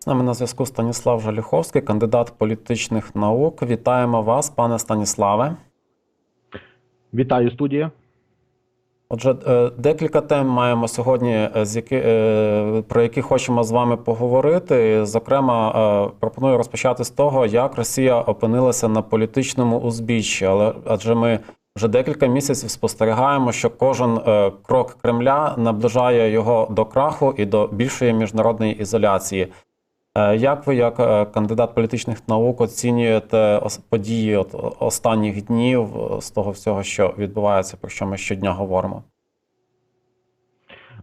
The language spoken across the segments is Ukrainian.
З нами на зв'язку Станіслав Жалюховський, кандидат політичних наук. Вітаємо вас, пане Станіславе. Вітаю студія. Отже, е, декілька тем маємо сьогодні, е, е, про які хочемо з вами поговорити. Зокрема, пропоную розпочати з того, як Росія опинилася на політичному узбіччі. Але адже ми вже декілька місяців спостерігаємо, що кожен крок Кремля наближає його до краху і до більшої міжнародної ізоляції. Е, Як ви, як е, кандидат політичних наук, оцінюєте події останніх днів е, з того всього, що відбувається, про що ми щодня говоримо?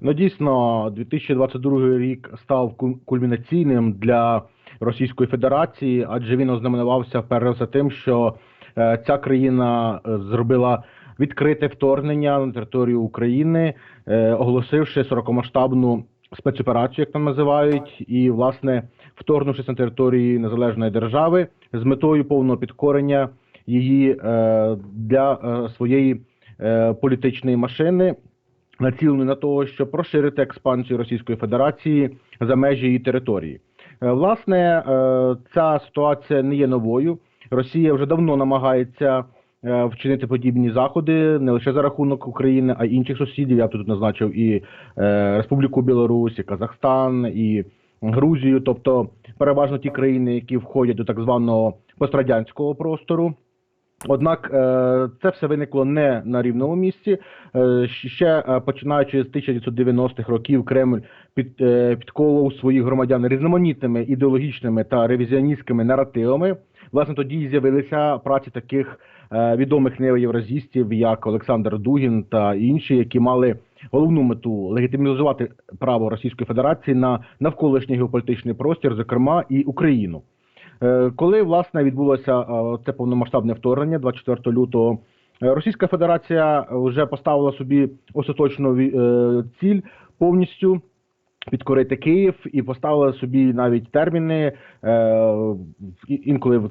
Ну дійсно, 2022 рік став кул- кульмінаційним для Російської Федерації, адже він ознаменувався перш за тим, що ця країна зробила відкрите вторгнення на територію України, оголосивши широкомасштабну спецоперацію, як там називають, і власне вторгнувшись на території незалежної держави з метою повного підкорення її е, для е, своєї е, політичної машини націлений на того, щоб розширити експансію Російської Федерації за межі її території. Власне, ця ситуація не є новою. Росія вже давно намагається вчинити подібні заходи не лише за рахунок України, а й інших сусідів. Я тут назначив і Республіку Білорусь, і Казахстан, і Грузію, тобто переважно ті країни, які входять до так званого пострадянського простору. Однак е, це все виникло не на рівному місці. Е, Ще е, починаючи з 1990-х років, Кремль під, підковував своїх громадян різноманітними ідеологічними та ревізіоністськими наративами. Власне, тоді й з'явилися праці таких відомих неоєвразістів, як Олександр Дугін та інші, які мали головну мету легітимізувати право Російської Федерації на навколишній геополітичний простір, зокрема і Україну. Е, Коли власне відбулося е, це повномасштабне вторгнення 24 лютого, е, Російська Федерація вже поставила собі остаточну ціль повністю підкорити Київ і поставила собі навіть терміни. Інколи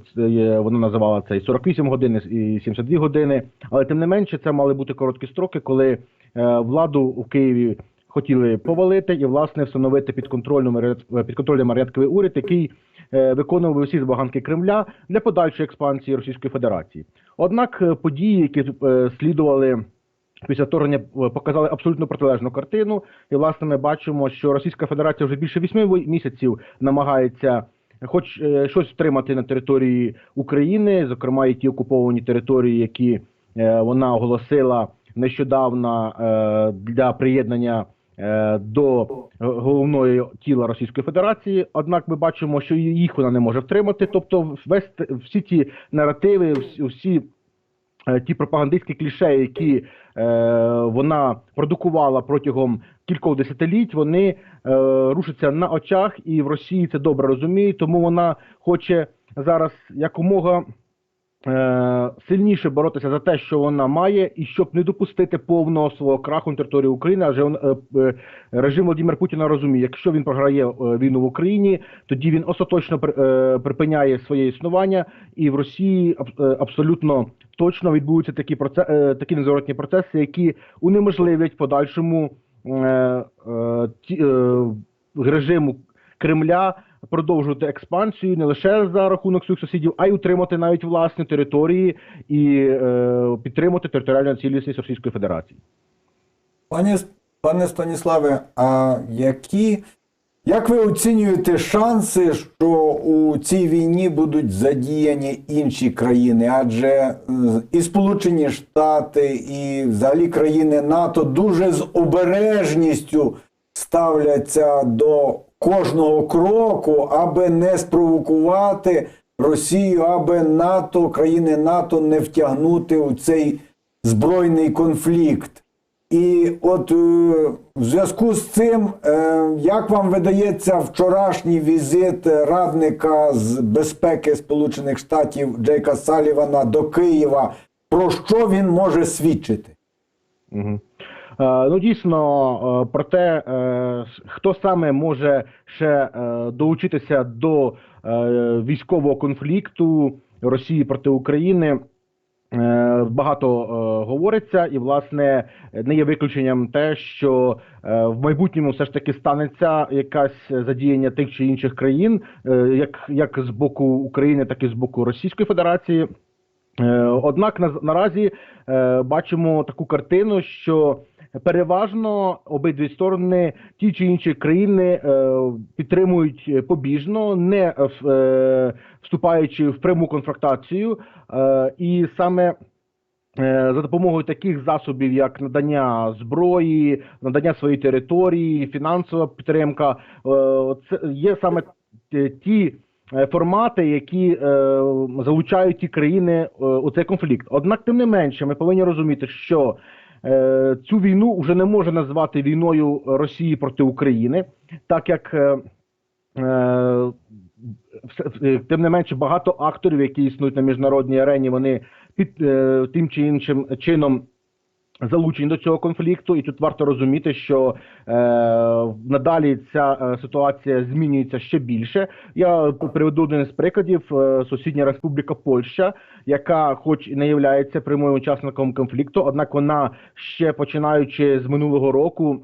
вона називала це і 48 годин, і 72 години. Але тим не менше, це мали бути короткі строки, коли владу у Києві хотіли повалити і власне встановити підконтрольну маріот- підконтрольний маріатковий уряд, який е, виконував усі забаганки Кремля для подальшої експансії Російської Федерації. Однак е, події, які е, слідували після вторгнення, е, показали абсолютно протилежну картину. І власне ми бачимо, що Російська Федерація вже більше вісьми місяців намагається. Хоч е, щось втримати на території України, зокрема і ті окуповані території, які е, вона оголосила нещодавно е, для приєднання е, до головної тіла Російської Федерації. Однак ми бачимо, що їх вона не може втримати. Тобто, весь всі ті наративи, всі, е, ті пропагандистські кліше, які е, вона продукувала протягом кількох десятиліть, вони е, рушаться на очах, і в Росії це добре розуміють, тому вона хоче зараз якомога. Е, Сильніше боротися за те, що вона має, і щоб не допустити повного свого краху на території України, адже он, е, е, режим Володимира Путіна розуміє, якщо він програє війну в Україні, тоді він остаточно при- припиняє своє існування, і в Росії абсолютно точно відбудуться такі процеси, такі незворотні процеси, які унеможливлять подальшому режиму Кремля продовжувати експансію не лише за рахунок своїх сусідів, а й утримати навіть власні території і е, підтримати територіальну цілісність Російської Федерації. Пане, пане Станіславе, а які, як ви оцінюєте шанси, що у цій війні будуть задіяні інші країни? Адже і Сполучені Штати, і взагалі країни НАТО дуже з обережністю ставляться до кожного кроку, аби не спровокувати Росію, аби НАТО, країни НАТО не втягнути у цей збройний конфлікт. І от е, в зв'язку з цим, е, як вам видається вчорашній візит радника з безпеки Сполучених Штатів Джейка Салівана до Києва, про що він може свідчити? Угу. Е, ну дійсно е, про те, е, хто саме може ще долучитися до військового конфлікту Росії проти України. Багато е, говориться, і власне не є виключенням те, що е, в майбутньому все ж таки станеться якась задіяння тих чи інших країн, е, як, як з боку України, так і з боку Російської Федерації. Е, Однак на, наразі е, бачимо таку картину, що переважно обидві сторони, ті чи інші країни е, підтримують побіжно, не е, е, вступаючи в пряму конфронтацію, і саме. За допомогою таких засобів, як надання зброї, надання своєї території, фінансова підтримка, це є саме ті формати, які залучають ті країни у цей конфлікт. Однак, тим не менше, ми повинні розуміти, що цю війну вже не може назвати війною Росії проти України, так як е, е, е, тим не менше багато акторів, які існують на міжнародній арені, вони під е, тим чи іншим чином. Залучені до цього конфлікту, і тут варто розуміти, що е, надалі ця е, ситуація змінюється ще більше. Я приведу один з прикладів: Е, сусідня республіка Польща, яка, хоч і не є прямим учасником конфлікту, однак вона ще починаючи з минулого року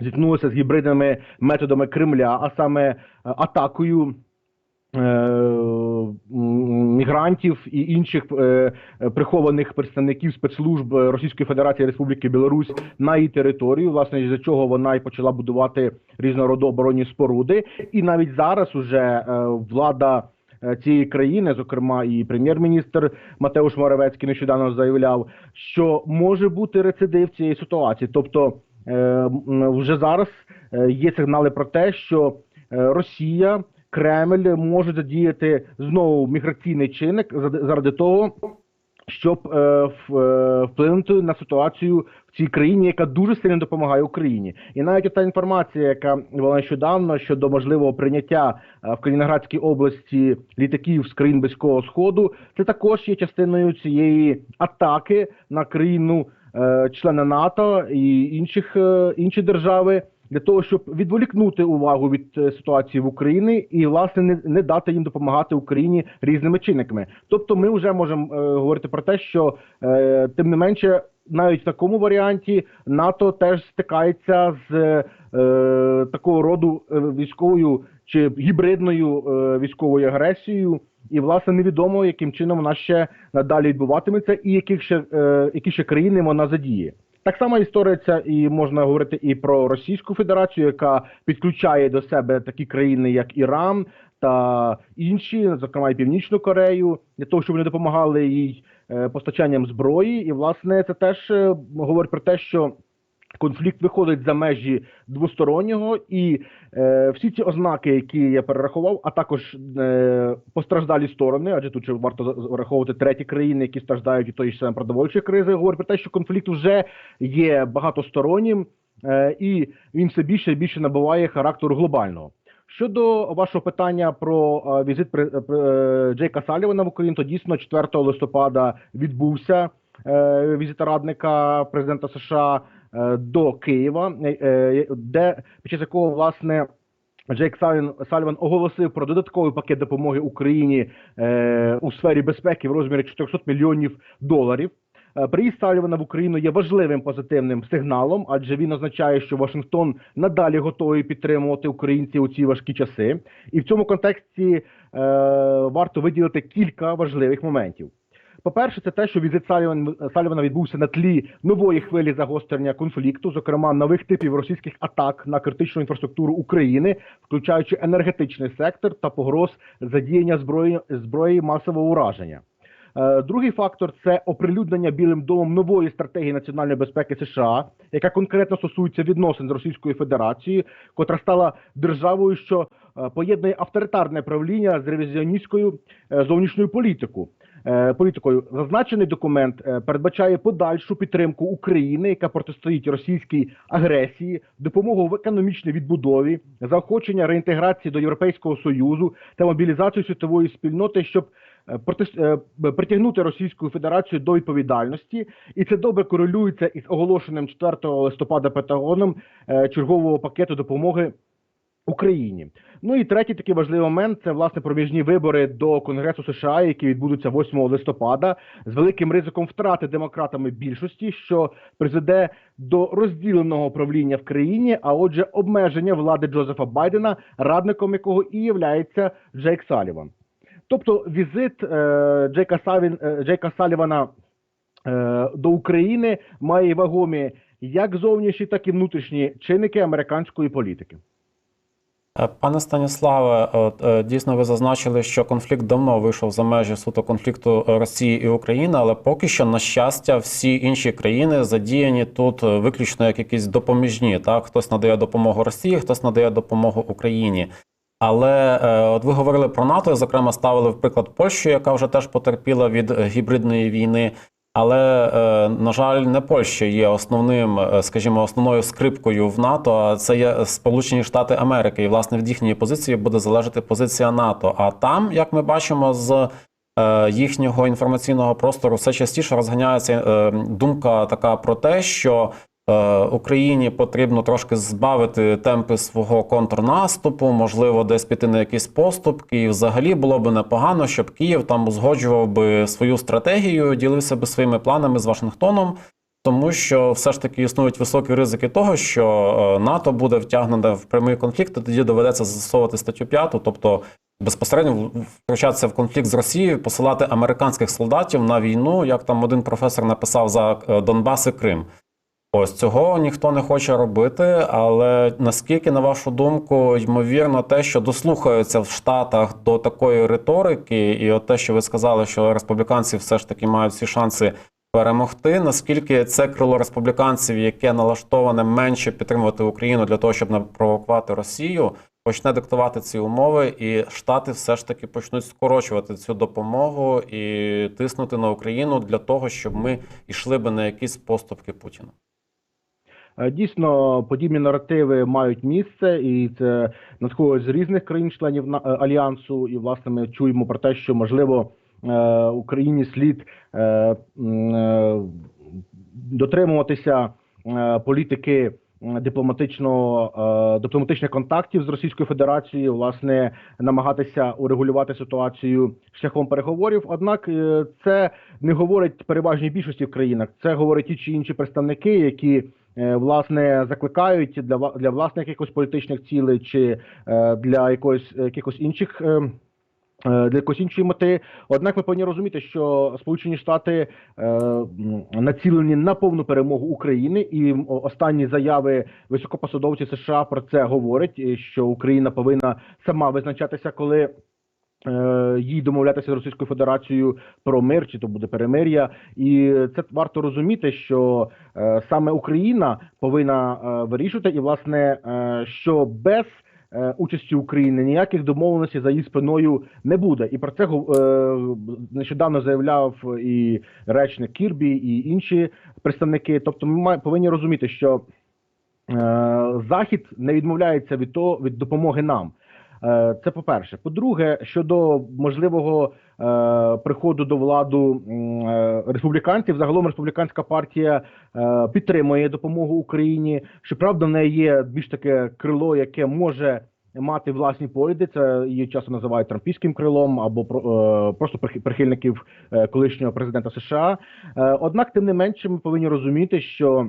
зіткнулася з гібридними методами Кремля, а саме е, атакою мігрантів і інших е, е, прихованих представників спецслужб Російської Федерації Республіки Білорусь на її територію, власне, з чого вона і почала будувати різного роду оборонні споруди. І навіть зараз уже е, влада е, цієї країни, зокрема і прем'єр-міністр Матеуш Моравецький нещодавно заявляв, що може бути рецидив цієї ситуації. Тобто е, вже зараз е, є сигнали про те, що е, Росія, Кремль можуть задіяти знову міграційний чинник заради- того, щоб е, е, вплинути на ситуацію в цій країні, яка дуже сильно допомагає Україні. І навіть та інформація, яка була нещодавно щодо можливого прийняття е, в Калінінградській області літаків з країн Близького Сходу, це також є частиною цієї атаки на країну е, члена НАТО і інших е, інші держави. Для того щоб відволікнути увагу від е, ситуації в Україні і власне не, не дати їм допомагати Україні різними чинниками. Тобто, ми вже можемо е, говорити про те, що е, тим не менше, навіть в такому варіанті НАТО теж стикається з е, такого роду е, військовою чи гібридною е, військовою агресією, і власне невідомо, яким чином вона ще надалі відбуватиметься, і яких ще е, які ще країни вона задіє. Так само історія ця і можна говорити і про Російську Федерацію, яка підключає до себе такі країни, як Іран та інші, зокрема і Північну Корею, для того, щоб вони допомагали їй е, постачанням зброї. І власне це теж е, говорить про те, що конфлікт виходить за межі двостороннього, і е, всі ці ознаки, які я перерахував, а також е, постраждалі сторони, адже тут ще варто враховувати треті країни, які страждають від тої ж самої продовольчої кризи, говорить про те, що конфлікт вже є багатостороннім, е, і він все більше і більше набуває характеру глобального. Щодо вашого питання про е, візит пре- е, Джейка Салівана в Україну, то дійсно 4 листопада відбувся е, візит радника президента США е, до Києва, е, е, де під час якого власне. Джейк Саліван оголосив про додатковий пакет допомоги Україні е, у сфері безпеки в розмірі 400 мільйонів доларів. Е, Приїзд Салівана в Україну є важливим позитивним сигналом, адже він означає, що Вашингтон надалі готовий підтримувати українців у ці важкі часи. І в цьому контексті е, варто виділити кілька важливих моментів. По-перше, це те, що візит Саліван, Салівана відбувся на тлі нової хвилі загострення конфлікту, зокрема нових типів російських атак на критичну інфраструктуру України, включаючи енергетичний сектор та погроз задіяння зброї зброї масового ураження. Е, Другий фактор це оприлюднення Білим домом нової стратегії національної безпеки США, яка конкретно стосується відносин з Російською Федерацією, котра стала державою, що е, поєднує авторитарне правління з ревізіоністською е, зовнішньою політикою. Е, Політикою. Зазначений документ е, передбачає подальшу підтримку України, яка протистоїть російській агресії, допомогу в економічній відбудові, заохочення реінтеграції до Європейського союзу та мобілізацію світової спільноти, щоб е, притягнути Російську Федерацію до відповідальності, і це добре корелюється із оголошеним 4 листопада Пентагоном е, чергового пакету допомоги Україні. Ну і третій такий важливий момент це власне проміжні вибори до Конгресу США, які відбудуться 8 листопада, з великим ризиком втрати демократами більшості, що призведе до розділеного правління в країні, а отже, обмеження влади Джозефа Байдена, радником якого і являється Джейк Саліван. Тобто візит е, Джейка, Савін, е, Джейка Салівана е, до України має вагомі як зовнішні, так і внутрішні чинники американської політики. Пане Станіславе, от, е, дійсно ви зазначили, що конфлікт давно вийшов за межі суто конфлікту Росії і України, але поки що, на щастя, всі інші країни задіяні тут е, виключно як якісь допоміжні. Так, хтось надає допомогу Росії, хтось надає допомогу Україні. Але е, от ви говорили про НАТО, зокрема, ставили в приклад Польщу, яка вже теж потерпіла від гібридної війни. Але, е, на жаль, не Польща є основним, е, скажімо, основною скрипкою в НАТО. А це є Сполучені Штати Америки. І власне від їхньої позиції буде залежати позиція НАТО. А там, як ми бачимо, з е, їхнього інформаційного простору все частіше розганяється думка така про те, що Україні потрібно трошки збавити темпи свого контрнаступу, можливо, десь піти на якісь поступки. І взагалі було б непогано, щоб Київ там узгоджував би свою стратегію, ділився би своїми планами з Вашингтоном. Тому що все ж таки існують високі ризики того, що е, НАТО буде втягнене в прямий конфлікт, і тоді доведеться застосовувати статтю 5, тобто безпосередньо втручатися в конфлікт з Росією, посилати американських солдатів на війну, як там один професор написав за е, Донбас і Крим. Ось цього ніхто не хоче робити, але наскільки, на вашу думку, ймовірно, те, що дослухаються в Штатах до такої риторики, і от те, що ви сказали, що республіканці все ж таки мають всі шанси перемогти, наскільки це крило республіканців, яке налаштоване менше підтримувати Україну для того, щоб не провокувати Росію, почне диктувати ці умови, і Штати все ж таки почнуть скорочувати цю допомогу і тиснути на Україну для того, щоб ми йшли би на якісь поступки Путіна. Е, Дійсно, подібні наративи мають місце, і це надходить з різних країн-членів е, альянсу. І власне ми чуємо про те, що можливо е, Україні слід дотримуватися політики дипломатичного дипломатичних контактів з Російською Федерацією, власне, намагатися урегулювати ситуацію шляхом переговорів. Однак це не говорить переважній більшості в країнах. Це говорять ті чи інші представники, які власне закликають для для власних якихось політичних цілей чи е, для якогось якихось інших. е, е, Для якоїсь іншої мети, однак ми повинні розуміти, що Сполучені Штати е, націлені на повну перемогу України, і останні заяви високопосадовців США про це говорять, що Україна повинна сама визначатися, коли е, їй домовлятися з Російською Федерацією про мир, чи то буде перемир'я, і це варто розуміти, що е, саме Україна повинна е, вирішувати, і власне, е, що без е, участі України ніяких домовленостей за її спиною не буде. І про це е, нещодавно заявляв і речник Кірбі, і інші представники. Тобто, ми повинні розуміти, що е, Захід не відмовляється від того від допомоги нам. Е, Це по-перше. По-друге, щодо можливого е, приходу до владу е, республіканців, загалом республіканська партія підтримує допомогу Україні. Щоправда, в неї є більш таке крило, яке може мати власні погляди. Це її часто називають трампійським крилом або про- просто прихи- прихильників колишнього президента США. Однак, тим не менше, ми повинні розуміти, що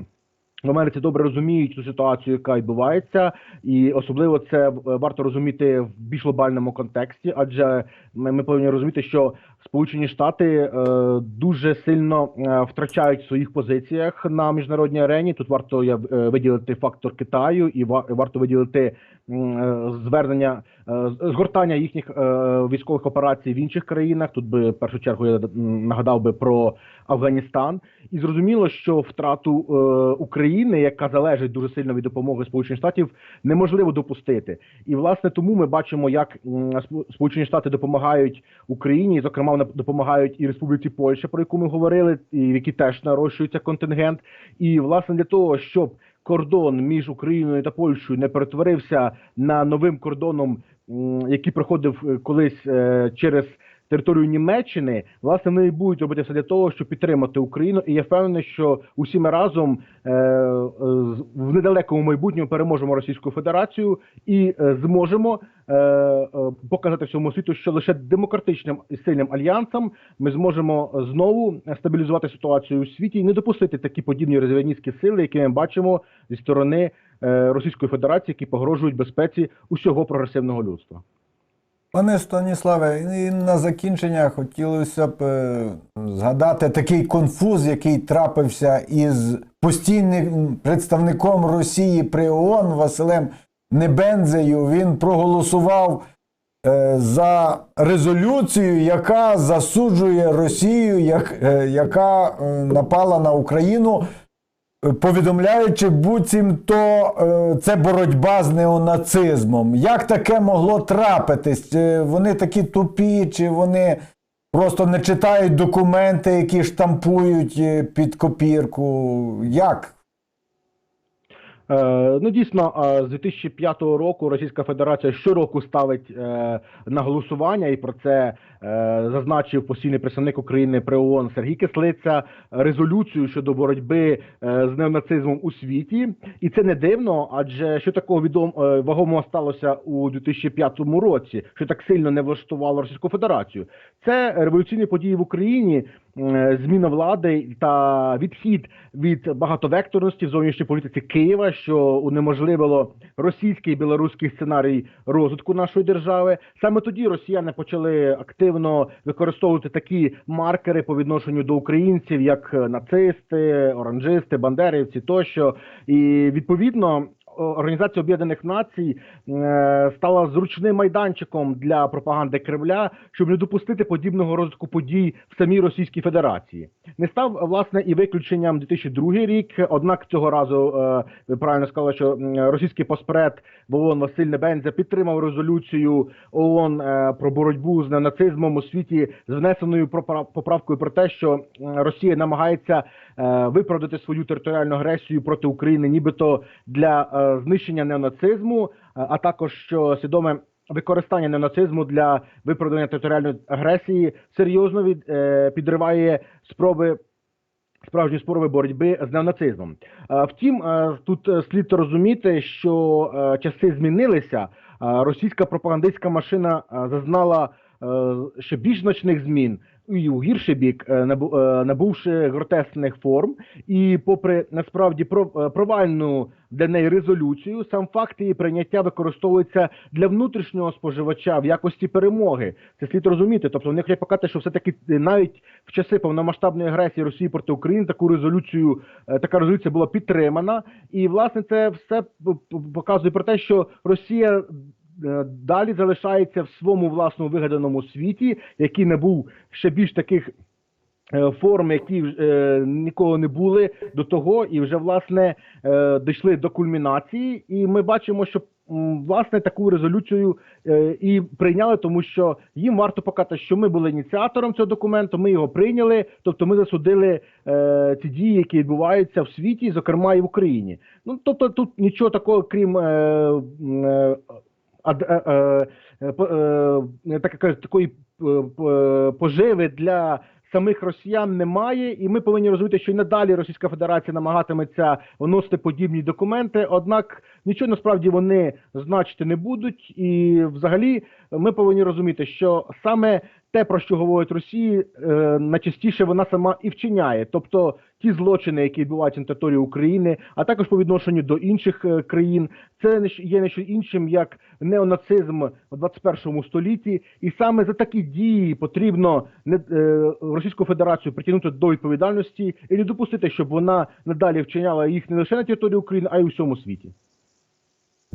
в Америці добре розуміють ту ситуацію, яка відбувається, і особливо це е, варто розуміти в більш глобальному контексті, адже ми, ми повинні розуміти, що Сполучені Штати е, дуже сильно е, втрачають в своїх позиціях на міжнародній арені. Тут варто я е, виділити фактор Китаю, і ва- варто виділити звернення згортання їхніх військових операцій в інших країнах. Тут би в першу чергу я нагадав би про Афганістан. І зрозуміло, що втрату України, яка залежить дуже сильно від допомоги Сполучених Штатів, неможливо допустити. І власне тому ми бачимо, як Сполучені Штати допомагають Україні, зокрема, вони допомагають і Республіці Польща, про яку ми говорили, і в якій теж нарощується контингент. І власне для того, щоб кордон між Україною та Польщею не перетворився на новим кордоном, який проходив е, колись е, через територію Німеччини, власне, вони будуть робити все для того, щоб підтримати Україну. І я впевнений, що усі ми разом е, е, в недалекому майбутньому переможемо Російську Федерацію і е, зможемо е, е, показати всьому світу, що лише демократичним і сильним альянсом ми зможемо знову стабілізувати ситуацію у світі і не допустити такі подібні розвідницькі сили, які ми бачимо зі сторони Російської Федерації, які погрожують безпеці усього прогресивного людства. Пане Станіславе, і на закінчення хотілося б е, згадати такий конфуз, який трапився із постійним представником Росії при ООН Василем Небензею. Він проголосував е, за резолюцію, яка засуджує Росію, як, е, яка напала на Україну. Повідомляючи, буцімто е, це боротьба з неонацизмом. Як таке могло трапитись? Вони такі тупі, чи вони просто не читають документи, які штампують е, під копірку? Як? Е, ну дійсно, е, з 2005 року Російська Федерація щороку ставить е, на голосування, і про це зазначив постійний представник України при ООН Сергій Кислиця резолюцію щодо боротьби з неонацизмом у світі. І це не дивно, адже що такого відом вагомого сталося у 2005 році, що так сильно не влаштувало Російську Федерацію. Це революційні події в Україні, зміна влади та відхід від багатовекторності в зовнішній політиці Києва, що унеможливило російський і білоруський сценарій розвитку нашої держави. Саме тоді росіяни почали активно використовувати такі маркери по відношенню до українців, як е, нацисти, оранжисти, бандерівці тощо. І відповідно. Організація Об'єднаних Націй е, стала зручним майданчиком для пропаганди Кремля, щоб не допустити подібного розвитку подій в самій Російській Федерації. Не став власне і виключенням 2002 рік. Однак цього разу е, ви правильно сказали, що російський поспред в ООН Василь Небензя підтримав резолюцію ООН е, про боротьбу з нацизмом у світі з внесеною поправкою про те, що Росія намагається виправдати свою територіальну агресію проти України, нібито для знищення неонацизму, е, а також що свідоме. Використання неонацизму для виправдання територіальної агресії серйозно від, е, підриває спроби справжні спроби боротьби з неонацизмом. Е, Втім, тут слід розуміти, що часи змінилися. Російська пропагандистська машина зазнала ще більш значних змін. І у гірший бік, е, е, набувши гротесних форм, і попри насправді е, провальну для неї резолюцію, сам факт її прийняття використовується для внутрішнього споживача в якості перемоги. Це слід розуміти. Тобто вони хочуть показати, що все таки навіть в часи повномасштабної агресії Росії проти України таку резолюцію, така резолюція була підтримана, і власне це все показує про те, що Росія. Е, Далі залишається в своєму власному вигаданому світі, який набув ще більш таких е, форм, які е, ніколи не були до того, і вже власне е, дійшли до кульмінації. І ми бачимо, що власне таку резолюцію е, і прийняли, тому що їм варто показати, що ми були ініціатором цього документу. Ми його прийняли, тобто ми засудили е, ці дії, які відбуваються в світі, зокрема і в Україні. Ну тобто, тут нічого такого, крім. Е, е, е, е, е, такої поживи для самих росіян немає, і ми повинні розуміти, що і надалі Російська Федерація намагатиметься вносити подібні документи. Однак нічого насправді вони значити не будуть. І взагалі ми повинні розуміти, що саме те, про що говорить Росії, е, найчастіше вона сама і вчиняє, тобто ті злочини, які відбуваються на території України, а також по відношенню до інших е, країн, це є не що іншим як неонацизм у 21 столітті, і саме за такі дії потрібно е, Російську Федерацію притягнути до відповідальності і не допустити, щоб вона надалі вчиняла їх не лише на території України, а й у всьому світі.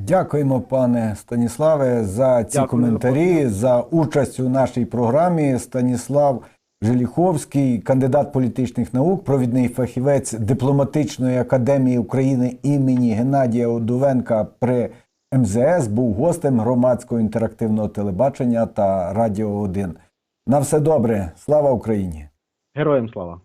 Дякуємо, пане Станіславе, за ці Дякую, коментарі, за участь у нашій програмі. Станіслав Желіховський, кандидат політичних наук, провідний фахівець дипломатичної академії України імені Геннадія Одувенка при МЗС, був гостем громадського інтерактивного телебачення та Радіо 1. На все добре, слава Україні! Героям слава!